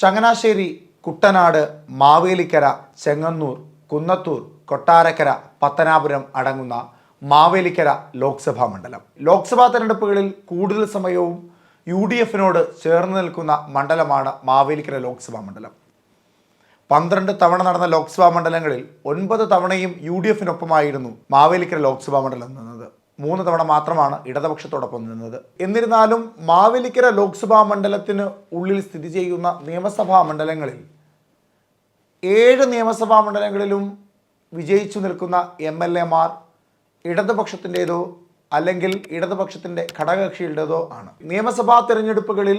ചങ്ങനാശ്ശേരി കുട്ടനാട് മാവേലിക്കര ചെങ്ങന്നൂർ കുന്നത്തൂർ കൊട്ടാരക്കര പത്തനാപുരം അടങ്ങുന്ന മാവേലിക്കര ലോക്സഭാ മണ്ഡലം. ലോക്സഭാ തെരഞ്ഞെടുപ്പുകളിൽ കൂടുതൽ സമയവും യു ഡി എഫിനോട് ചേർന്ന് നിൽക്കുന്ന മണ്ഡലമാണ് മാവേലിക്കര ലോക്സഭാ മണ്ഡലം. പന്ത്രണ്ട് തവണ നടന്ന ലോക്സഭാ മണ്ഡലങ്ങളിൽ ഒൻപത് തവണയും യു ഡി എഫിനൊപ്പമായിരുന്നു മാവേലിക്കര ലോക്സഭാ മണ്ഡലം നിന്നത്. മൂന്ന് തവണ മാത്രമാണ് ഇടതുപക്ഷത്തോടൊപ്പം നിന്നത്. എന്നിരുന്നാലും മാവേലിക്കര ലോക്സഭാ മണ്ഡലത്തിന് ഉള്ളിൽ സ്ഥിതി ചെയ്യുന്ന നിയമസഭാ മണ്ഡലങ്ങളിൽ ഏഴ് നിയമസഭാ മണ്ഡലങ്ങളിലും വിജയിച്ചു നിൽക്കുന്ന എം എൽ എമാർ ഇടതുപക്ഷത്തിന്റെതോ അല്ലെങ്കിൽ ഇടതുപക്ഷത്തിന്റെ ഘടകകക്ഷിയുടേതോ ആണ്. നിയമസഭാ തിരഞ്ഞെടുപ്പുകളിൽ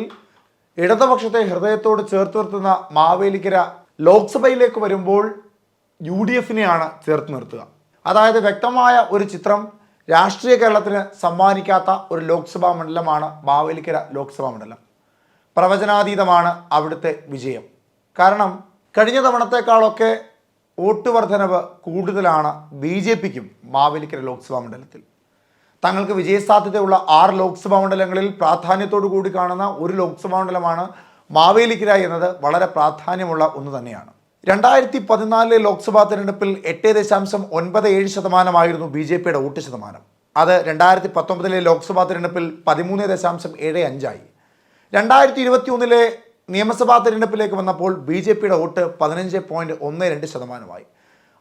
ഇടതുപക്ഷത്തെ ഹൃദയത്തോട് ചേർത്ത് നിർത്തുന്ന മാവേലിക്കര ലോക്സഭയിലേക്ക് വരുമ്പോൾ യു ഡി എഫിനെയാണ് ചേർത്ത് നിർത്തുക. അതായത് വ്യക്തമായ ഒരു ചിത്രം രാഷ്ട്രീയ കേരളത്തിന് സമ്മാനിക്കാത്ത ഒരു ലോക്സഭാ മണ്ഡലമാണ് മാവേലിക്കര ലോക്സഭാ മണ്ഡലം. പ്രവചനാതീതമാണ് അവിടുത്തെ വിജയം. കാരണം കഴിഞ്ഞ തവണത്തേക്കാളൊക്കെ വോട്ട് വർധനവ് കൂടുതലാണ് ബി ജെ പിക്കും മാവേലിക്കര ലോക്സഭാ മണ്ഡലത്തിൽ. തങ്ങൾക്ക് വിജയസാധ്യതയുള്ള ആറ് ലോക്സഭാ മണ്ഡലങ്ങളിൽ പ്രാധാന്യത്തോടു കൂടി കാണുന്ന ഒരു ലോക്സഭാ മണ്ഡലമാണ് മാവേലിക്കര എന്നത് വളരെ പ്രാധാന്യമുള്ള ഒന്ന് തന്നെയാണ്. രണ്ടായിരത്തി പതിനാലിലെ ലോക്സഭാ തെരഞ്ഞെടുപ്പിൽ എട്ട് ദശാംശം ഒൻപത് ഏഴ് ശതമാനമായിരുന്നു ബി ജെ പിയുടെ വോട്ട് ശതമാനം. അത് രണ്ടായിരത്തി പത്തൊമ്പതിലെ ലോക്സഭാ തെരഞ്ഞെടുപ്പിൽ പതിമൂന്ന് ദശാംശം ഏഴ് അഞ്ചായി. രണ്ടായിരത്തി ഇരുപത്തി ഒന്നിലെ നിയമസഭാ തെരഞ്ഞെടുപ്പിലേക്ക് വന്നപ്പോൾ ബി ജെ പിയുടെ വോട്ട് പതിനഞ്ച് പോയിന്റ് ഒന്ന് രണ്ട് ശതമാനമായി.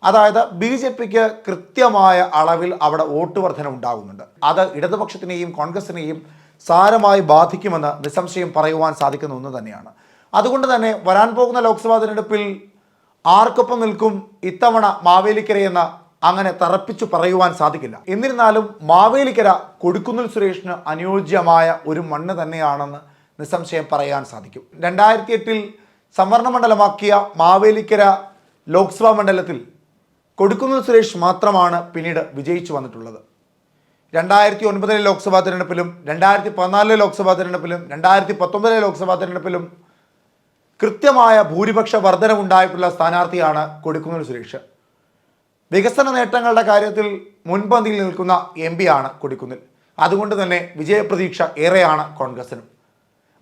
അതായത് ബി ജെ പിക്ക് കൃത്യമായ അളവിൽ അവിടെ വോട്ട് വർധന ഉണ്ടാകുന്നുണ്ട്. അത് ഇടതുപക്ഷത്തിനെയും കോൺഗ്രസിനെയും സാരമായി ബാധിക്കുമെന്ന് നിസ്സംശയം പറയുവാൻ സാധിക്കുന്ന ഒന്ന് തന്നെയാണ്. അതുകൊണ്ട് തന്നെ വരാൻ പോകുന്ന ലോക്സഭാ തെരഞ്ഞെടുപ്പിൽ ആർക്കൊപ്പം നിൽക്കും ഇത്തവണ മാവേലിക്കരയെന്ന് അങ്ങനെ തറപ്പിച്ചു പറയുവാൻ സാധിക്കില്ല. എന്നിരുന്നാലും മാവേലിക്കര കൊടുക്കുന്നിൽ സുരേഷിന് അനുയോജ്യമായ ഒരു മണ്ണ് തന്നെയാണെന്ന് നിസ്സംശയം പറയാൻ സാധിക്കും. രണ്ടായിരത്തി എട്ടിൽ സംവരണ മണ്ഡലമാക്കിയ മാവേലിക്കര ലോക്സഭാ മണ്ഡലത്തിൽ കൊടുക്കുന്നിൽ സുരേഷ് മാത്രമാണ് പിന്നീട് വിജയിച്ചു വന്നിട്ടുള്ളത്. രണ്ടായിരത്തി ഒൻപതിലെ ലോക്സഭാ തിരഞ്ഞെടുപ്പിലും രണ്ടായിരത്തി പതിനാലിലെ ലോക്സഭാ തിരഞ്ഞെടുപ്പിലും രണ്ടായിരത്തി പത്തൊമ്പതിലെ ലോക്സഭാ തെരഞ്ഞെടുപ്പിലും കൃത്യമായ ഭൂരിപക്ഷ വർധനമുണ്ടായിട്ടുള്ള സ്ഥാനാർത്ഥിയാണ് കൊടിക്കുന്നിൽ സുരേഷ്. വികസന നേട്ടങ്ങളുടെ കാര്യത്തിൽ മുൻപന്തിയിൽ നിൽക്കുന്ന എം ആണ് കൊടിക്കുന്നിൽ അതുകൊണ്ട് തന്നെ വിജയപ്രതീക്ഷ ഏറെയാണ് കോൺഗ്രസിനും.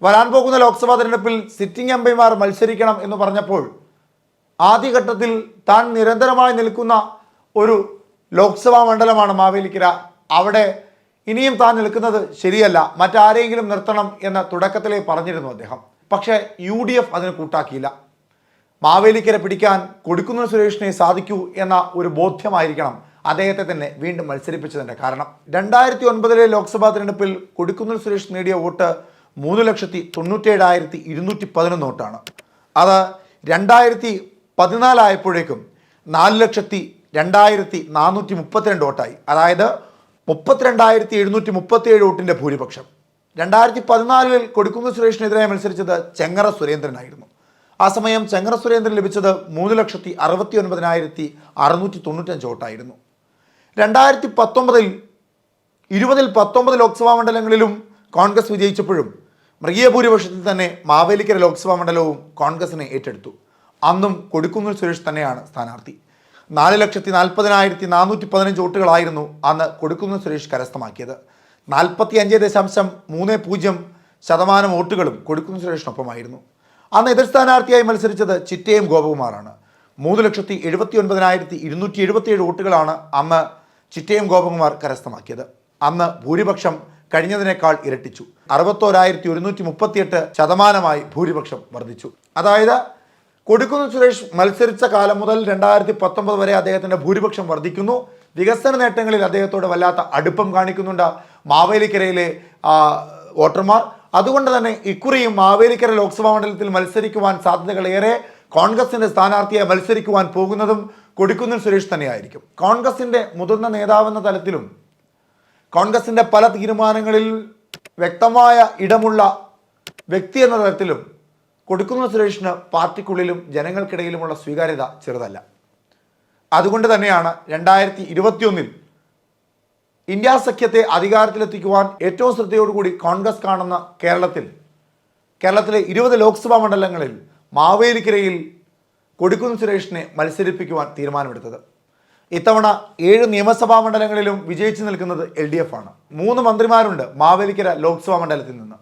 വരാൻ പോകുന്ന ലോക്സഭാ തെരഞ്ഞെടുപ്പിൽ സിറ്റിംഗ് എം പിമാർ മത്സരിക്കണം എന്ന് പറഞ്ഞപ്പോൾ ആദ്യഘട്ടത്തിൽ താൻ നിരന്തരമായി നിൽക്കുന്ന ഒരു ലോക്സഭാ മണ്ഡലമാണ് മാവേലിക്കര. അവിടെ ഇനിയും താൻ നിൽക്കുന്നത് ശരിയല്ല. മറ്റാരെങ്കിലും നിർത്തണം എന്ന് തുടക്കത്തിലേ പറഞ്ഞിരുന്നു അദ്ദേഹം. പക്ഷേ യു ഡി എഫ് അതിന് കൂട്ടാക്കിയില്ല. മാവേലിക്കര പിടിക്കാൻ കൊടുക്കുന്ന സുരേഷിനെ സാധിക്കൂ എന്ന ഒരു ബോധ്യമായിരിക്കണം അദ്ദേഹത്തെ തന്നെ വീണ്ടും മത്സരിപ്പിച്ചതിന്റെ കാരണം. രണ്ടായിരത്തി ഒൻപതിലെ ലോക്സഭാ തിരഞ്ഞെടുപ്പിൽ കൊടുക്കുന്നിൽ സുരേഷ് നേടിയ വോട്ട് മൂന്ന് ലക്ഷത്തി തൊണ്ണൂറ്റേഴായിരത്തി ഇരുന്നൂറ്റി പതിനൊന്ന് വോട്ടാണ്. അത് രണ്ടായിരത്തി പതിനാലായപ്പോഴേക്കും നാല് ലക്ഷത്തി രണ്ടായിരത്തി നാനൂറ്റി മുപ്പത്തിരണ്ട് വോട്ടായി. അതായത് മുപ്പത്തിരണ്ടായിരത്തി എഴുന്നൂറ്റി മുപ്പത്തിയേഴ് വോട്ടിന്റെ ഭൂരിപക്ഷം. രണ്ടായിരത്തി പതിനാലിൽ കൊടിക്കുന്ന് സുരേഷിനെതിരായി മത്സരിച്ചത് ചെങ്ങറ സുരേന്ദ്രനായിരുന്നു. ആ സമയം ചെങ്ങറ സുരേന്ദ്രൻ ലഭിച്ചത് മൂന്ന് ലക്ഷത്തി അറുപത്തി ഒൻപതിനായിരത്തി അറുന്നൂറ്റി തൊണ്ണൂറ്റഞ്ച് വോട്ടായിരുന്നു. രണ്ടായിരത്തി പത്തൊമ്പതിൽ ഇരുപതിൽ പത്തൊമ്പത് ലോക്സഭാ മണ്ഡലങ്ങളിലും കോൺഗ്രസ് വിജയിച്ചപ്പോഴും മൃഗീയ ഭൂരിപക്ഷത്തിൽ തന്നെ മാവേലിക്കര ലോക്സഭാ മണ്ഡലവും കോൺഗ്രസിനെ ഏറ്റെടുത്തു. അന്നും കൊടിക്കുന്നിൽ സുരേഷ് തന്നെയാണ് സ്ഥാനാർത്ഥി. നാല് ലക്ഷത്തി നാൽപ്പതിനായിരത്തി നാനൂറ്റി പതിനഞ്ച് വോട്ടുകളായിരുന്നു അന്ന് കൊടിക്കുന്നിൽ സുരേഷ് കരസ്ഥമാക്കിയത്. നാൽപ്പത്തി അഞ്ച് ദശാംശം മൂന്ന് പൂജ്യം ശതമാനം വോട്ടുകളും കൊടുക്കുന്ന സുരേഷിനൊപ്പമായിരുന്നു അന്ന് എതിർ സ്ഥാനാർത്ഥിയായി മത്സരിച്ചത് ചിറ്റയം ഗോപകുമാറാണ്. മൂന്ന് ലക്ഷത്തി എഴുപത്തി ഒൻപതിനായിരത്തി ഇരുന്നൂറ്റി എഴുപത്തിയേഴ് വോട്ടുകളാണ് അന്ന് ചിറ്റയം ഗോപകുമാർ കരസ്ഥമാക്കിയത്. അന്ന് ഭൂരിപക്ഷം കഴിഞ്ഞതിനേക്കാൾ ഇരട്ടിച്ചു. അറുപത്തോരായിരത്തി ഒരുന്നൂറ്റി മുപ്പത്തിയെട്ട് ശതമാനമായി ഭൂരിപക്ഷം വർദ്ധിച്ചു. അതായത് കൊടുക്കുന്ന സുരേഷ് മത്സരിച്ച കാലം മുതൽ രണ്ടായിരത്തി പത്തൊമ്പത് വരെ അദ്ദേഹത്തിന്റെ ഭൂരിപക്ഷം വർദ്ധിക്കുന്നു. വികസന നേട്ടങ്ങളിൽ അദ്ദേഹത്തോട് വല്ലാത്ത അടുപ്പം കാണിക്കുന്നുണ്ട്. മാവേലിക്കരയിലെ വോട്ടർമാർ. അതുകൊണ്ട് തന്നെ ഇക്കുറിയും മാവേലിക്കര ലോക്സഭാ മണ്ഡലത്തിൽ മത്സരിക്കുവാൻ സാധ്യതകളേറെ കോൺഗ്രസിന്റെ സ്ഥാനാർത്ഥിയെ മത്സരിക്കുവാൻ പോകുന്നതും കൊടിക്കുന്നിൽ സുരേഷ് തന്നെയായിരിക്കും. കോൺഗ്രസിന്റെ മുതിർന്ന നേതാവെന്ന തലത്തിലും കോൺഗ്രസിന്റെ പല തീരുമാനങ്ങളിൽ വ്യക്തമായ ഇടമുള്ള വ്യക്തി എന്ന തരത്തിലും കൊടുക്കുന്ന സുരേഷിന് പാർട്ടിക്കുള്ളിലും ജനങ്ങൾക്കിടയിലുമുള്ള സ്വീകാര്യത ചെറുതല്ല. അതുകൊണ്ട് തന്നെയാണ് രണ്ടായിരത്തി ഇരുപത്തിയൊന്നിൽ ഇന്ത്യ സഖ്യത്തെ അധികാരത്തിലെത്തിക്കുവാൻ ഏറ്റവും ശ്രദ്ധയോടുകൂടി കോൺഗ്രസ് കാണുന്ന കേരളത്തിൽ കേരളത്തിലെ ഇരുപത് ലോക്സഭാ മണ്ഡലങ്ങളിൽ മാവേലിക്കരയിൽ കൊടിക്കുന്ന് സുരേഷിനെ മത്സരിപ്പിക്കുവാൻ തീരുമാനമെടുത്തത്. ഇത്തവണ ഏഴ് നിയമസഭാ മണ്ഡലങ്ങളിലും വിജയിച്ചു നിൽക്കുന്നത് എൽ ഡി എഫ് ആണ്. മൂന്ന് മന്ത്രിമാരുണ്ട് മാവേലിക്കര ലോക്സഭാ മണ്ഡലത്തിൽ നിന്ന്.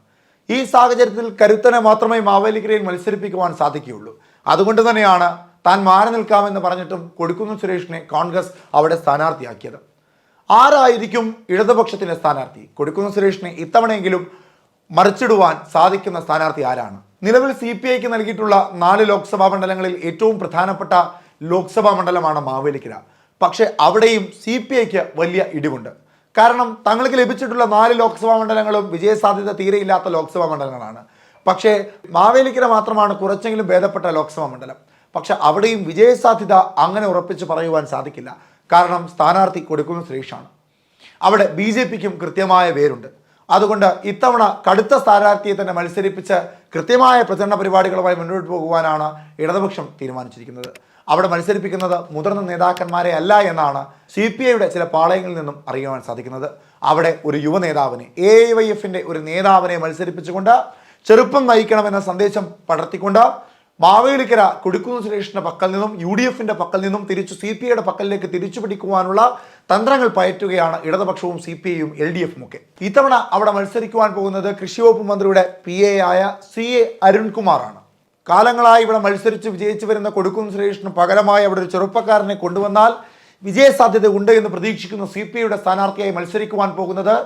ഈ സാഹചര്യത്തിൽ കരുത്തനെ മാത്രമേ മാവേലിക്കരയിൽ മത്സരിപ്പിക്കുവാൻ സാധിക്കുകയുള്ളൂ. അതുകൊണ്ട് തന്നെയാണ് താൻ മാറി നിൽക്കാമെന്ന് പറഞ്ഞിട്ടും കൊടുക്കുന്ന സുരേഷിനെ കോൺഗ്രസ് അവിടെ സ്ഥാനാർത്ഥിയാക്കിയത്. ആരായിരിക്കും ഇടതുപക്ഷത്തിന്റെ സ്ഥാനാർത്ഥി? കൊടുക്കുന്ന സുരേഷിനെ ഇത്തവണയെങ്കിലും മറിച്ചിടുവാൻ സാധിക്കുന്ന സ്ഥാനാർത്ഥി ആരാണ്? നിലവിൽ സി പി ഐക്ക് നൽകിയിട്ടുള്ള നാല് ലോക്സഭാ മണ്ഡലങ്ങളിൽ ഏറ്റവും പ്രധാനപ്പെട്ട ലോക്സഭാ മണ്ഡലമാണ് മാവേലിക്കര. പക്ഷേ അവിടെയും സി പി ഐക്ക് വലിയ ഇടിവുണ്ട്. കാരണം തങ്ങൾക്ക് ലഭിച്ചിട്ടുള്ള നാല് ലോക്സഭാ മണ്ഡലങ്ങളും വിജയസാധ്യത തീരെയില്ലാത്ത ലോക്സഭാ മണ്ഡലങ്ങളാണ്. പക്ഷേ മാവേലിക്കര മാത്രമാണ് കുറച്ചെങ്കിലും ഭേദപ്പെട്ട ലോക്സഭാ മണ്ഡലം. പക്ഷെ അവിടെയും വിജയസാധ്യത അങ്ങനെ ഉറപ്പിച്ച് പറയുവാൻ സാധിക്കില്ല. കാരണം സ്ഥാനാർത്ഥി കൊടുക്കുന്ന സുരേഷാണ് അവിടെ ബി ജെ പിക്കും കൃത്യമായ വേരുണ്ട്. അതുകൊണ്ട് ഇത്തവണ കടുത്ത സ്ഥാനാർത്ഥിയെ തന്നെ മത്സരിപ്പിച്ച് കൃത്യമായ പ്രചരണ പരിപാടികളുമായി മുന്നോട്ട് പോകുവാനാണ് ഇടതുപക്ഷം തീരുമാനിച്ചിരിക്കുന്നത്. അവിടെ മത്സരിപ്പിക്കുന്നത് മുതിർന്ന നേതാക്കന്മാരെ അല്ല എന്നാണ് സി പി ഐയുടെ ചില പാളയങ്ങളിൽ നിന്നും അറിയുവാൻ സാധിക്കുന്നത്. അവിടെ ഒരു യുവ നേതാവിനെ എ വൈ എഫിന്റെ ഒരു നേതാവിനെ മത്സരിപ്പിച്ചുകൊണ്ട് ചെറുപ്പം നയിക്കണമെന്ന സന്ദേശം പടർത്തിക്കൊണ്ട് മാവേലിക്കര കൊടുക്കുന്ന സുരേഷിന്റെ പക്കൽ നിന്നും യു ഡി എഫിന്റെ പക്കൽ നിന്നും തിരിച്ചു സി പി ഐയുടെ പക്കലിലേക്ക് തിരിച്ചു പിടിക്കുവാനുള്ള തന്ത്രങ്ങൾ പയറ്റുകയാണ് ഇടതുപക്ഷവും സി പി ഐയും എൽ ഡി എഫും ഒക്കെ ഇത്തവണ അവിടെ മത്സരിക്കുവാൻ പോകുന്നത് കൃഷി വകുപ്പ് മന്ത്രിയുടെ പി എ ആയ സി എ അരുൺകുമാറാണ്. കാലങ്ങളായി ഇവിടെ മത്സരിച്ച് വിജയിച്ചു വരുന്ന കൊടുക്കുന്ന സുരേഷിന് പകരമായി അവിടെ ഒരു ചെറുപ്പക്കാരനെ കൊണ്ടുവന്നാൽ വിജയസാധ്യത ഉണ്ട് എന്ന് പ്രതീക്ഷിക്കുന്ന സി പി ഐയുടെ സ്ഥാനാർത്ഥിയായി മത്സരിക്കുവാൻ പോകുന്നത്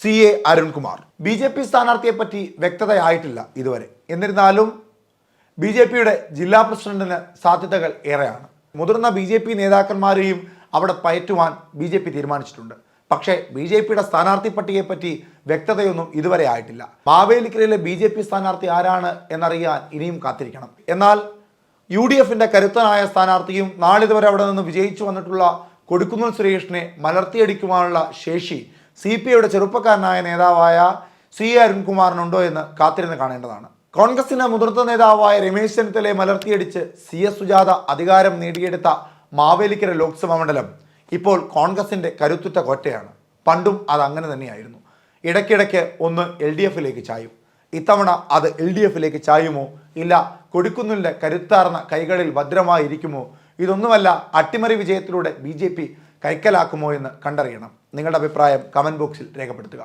C A Arunkumar. B J P സ്ഥാനാർത്ഥിയെ പറ്റി വ്യക്തതയായിട്ടില്ല ഇതുവരെ. എന്നിരുന്നാലും ബി ജെ പിയുടെ ജില്ലാ പ്രസിഡന്റിന് സാധ്യതകൾ ഏറെയാണ്. മുതിർന്ന ബി ജെ പി നേതാക്കന്മാരെയും അവിടെ പയറ്റുവാൻ ബി ജെ പി തീരുമാനിച്ചിട്ടുണ്ട്. പക്ഷേ ബി ജെ പിയുടെ സ്ഥാനാർത്ഥി പട്ടികയെപ്പറ്റി വ്യക്തതയൊന്നും ഇതുവരെ ആയിട്ടില്ല. മാവേലിക്കരയിലെ ബി ജെ പി സ്ഥാനാർത്ഥി ആരാണ് എന്നറിയാൻ ഇനിയും കാത്തിരിക്കണം. എന്നാൽ യു ഡി എഫിന്റെ കരുത്തനായ സ്ഥാനാർത്ഥിയും നാളിതുവരെ അവിടെ നിന്ന് വിജയിച്ചു വന്നിട്ടുള്ള കൊടുക്കുന്നിൽ സുരേഷിനെ മലർത്തിയടിക്കുവാനുള്ള ശേഷി സി പി ഐയുടെ ചെറുപ്പക്കാരനായ നേതാവായ സി അരുൺകുമാറിനുണ്ടോ എന്ന് കാത്തിരുന്ന് കാണേണ്ടതാണ്. കോൺഗ്രസിന്റെ മുതിർന്ന നേതാവായ രമേശ് ചെന്നിത്തലയെ മലർത്തിയടിച്ച് സി എസ് സുജാത അധികാരം നേടിയെടുത്ത മാവേലിക്കര ലോക്സഭാ മണ്ഡലം ഇപ്പോൾ കോൺഗ്രസിന്റെ കരുത്തുറ്റ കോറ്റയാണ് പണ്ടും അത് അങ്ങനെ തന്നെയായിരുന്നു. ഇടയ്ക്കിടയ്ക്ക് ഒന്ന് എൽ ഡി എഫിലേക്ക് ചായും. ഇത്തവണ അത് എൽ ഡി എഫിലേക്ക് ചായുമോ? ഇല്ല കൊടുക്കുന്നില്ല കരുത്താർന്ന കൈകളിൽ ഭദ്രമായിരിക്കുമോ? ഇതൊന്നുമല്ല അട്ടിമറി വിജയത്തിലൂടെ ബി കൈക്കലാക്കുമോ എന്ന് കണ്ടറിയണം. നിങ്ങളുടെ അഭിപ്രായം കമന്റ് ബോക്സിൽ രേഖപ്പെടുത്തുക.